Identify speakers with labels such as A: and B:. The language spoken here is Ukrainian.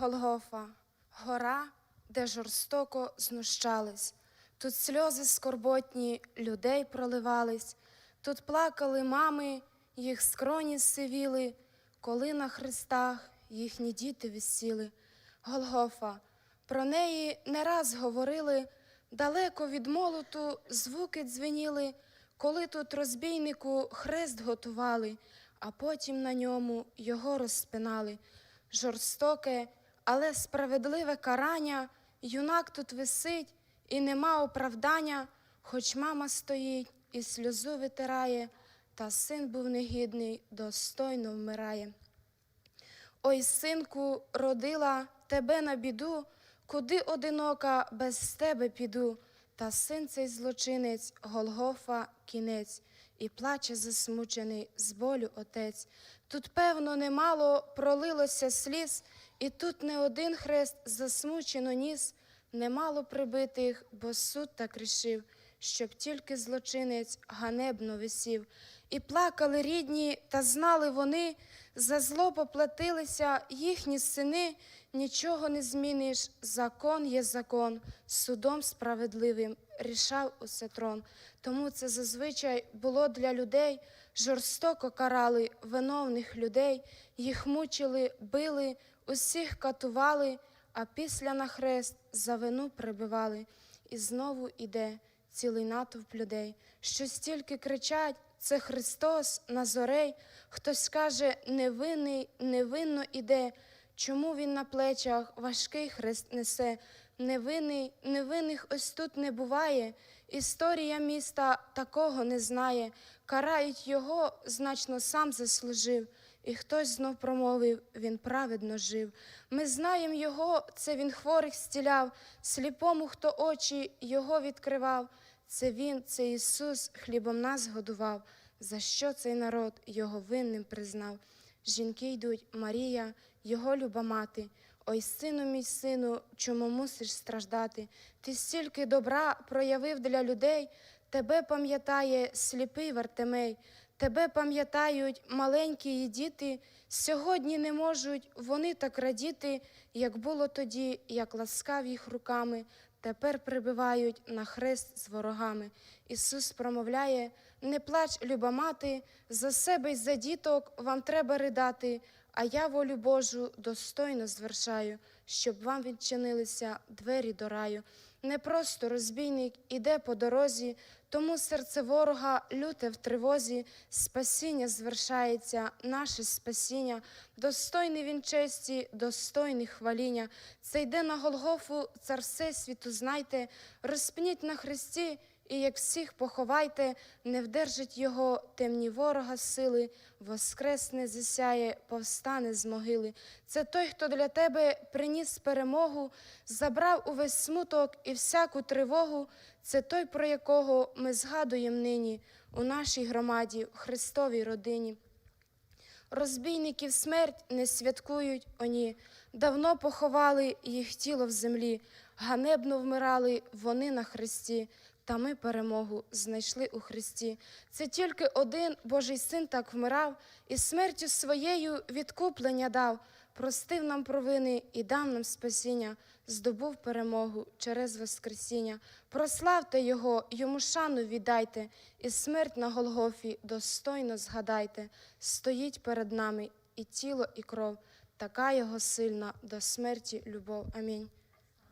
A: Голгофа, гора, де жорстоко знущались, тут сльози скорботні людей проливались, тут плакали мами, їх скроні сивіли, коли на хрестах їхні діти висіли. Голгофа, про неї не раз говорили, далеко від молоту звуки дзвеніли, коли тут розбійнику хрест готували, а потім на ньому його розпинали. Жорстоке, але справедливе карання, юнак тут висить, і нема оправдання, хоч мама стоїть і сльозу витирає, та син був негідний, достойно вмирає. Ой, синку, родила тебе на біду, куди одинока без тебе піду. Та син цей злочинець, Голгофа, кінець, і плаче засмучений з болю отець. Тут, певно, немало пролилося сліз, і тут не один хрест засмучено ніс, немало прибитих, бо суд так рішив, щоб тільки злочинець ганебно висів. І плакали рідні, та знали вони, за зло поплатилися їхні сини, нічого не зміниш, закон є закон, судом справедливим рішав усе трон. Тому це зазвичай було для людей, жорстоко карали виновних людей, їх мучили, били, усіх катували, а після на хрест за вину прибивали. І знову іде цілий натовп людей, що стільки кричать, це Христос Назорей. Хтось каже, невинний, невинно іде. Чому він на плечах важкий хрест несе? Невинний, невинних ось тут не буває. Історія міста такого не знає. Карають його, значно сам заслужив. І хтось знов промовив, він праведно жив. Ми знаємо його, це він хворих стіляв, сліпому, хто очі його відкривав. Це він, це Ісус, хлібом нас годував. За що цей народ його винним признав? Жінки йдуть, Марія, його люба мати. Ой, сину мій сину, чому мусиш страждати? Ти стільки добра проявив для людей, тебе пам'ятає сліпий Вартемей, тебе пам'ятають маленькі її діти. Сьогодні не можуть вони так радіти, як було тоді, як ласкав їх руками. Тепер прибивають на хрест з ворогами. Ісус промовляє: не плач, люба мати, за себе й за діток вам треба ридати, а я волю Божу достойно звершаю, щоб вам відчинилися двері до раю. Не просто розбійник іде по дорозі, тому серце ворога люте в тривозі, спасіння звершається, наше спасіння, достойний він честі, достойний хваління. Це йде на Голгофу, цар Всесвіту, знайте, розпніть на хресті. І як всіх поховайте, не вдержить його темні ворога сили, воскресне засяє, повстане з могили. Це той, хто для тебе приніс перемогу, забрав увесь смуток і всяку тривогу. Це той, про якого ми згадуємо нині у нашій громаді, в Христовій родині. Розбійників смерть не святкують оні, давно поховали їх тіло в землі, ганебно вмирали вони на хресті, та ми перемогу знайшли у Христі. Це тільки один Божий син так вмирав, і смертю своєю відкуплення дав, простив нам провини і дав нам спасіння, здобув перемогу через Воскресіння. Прославте Його, йому шану віддайте, і смерть на Голгофі достойно згадайте. Стоїть перед нами і тіло, і кров, така його сильна до смерті любов. Амінь.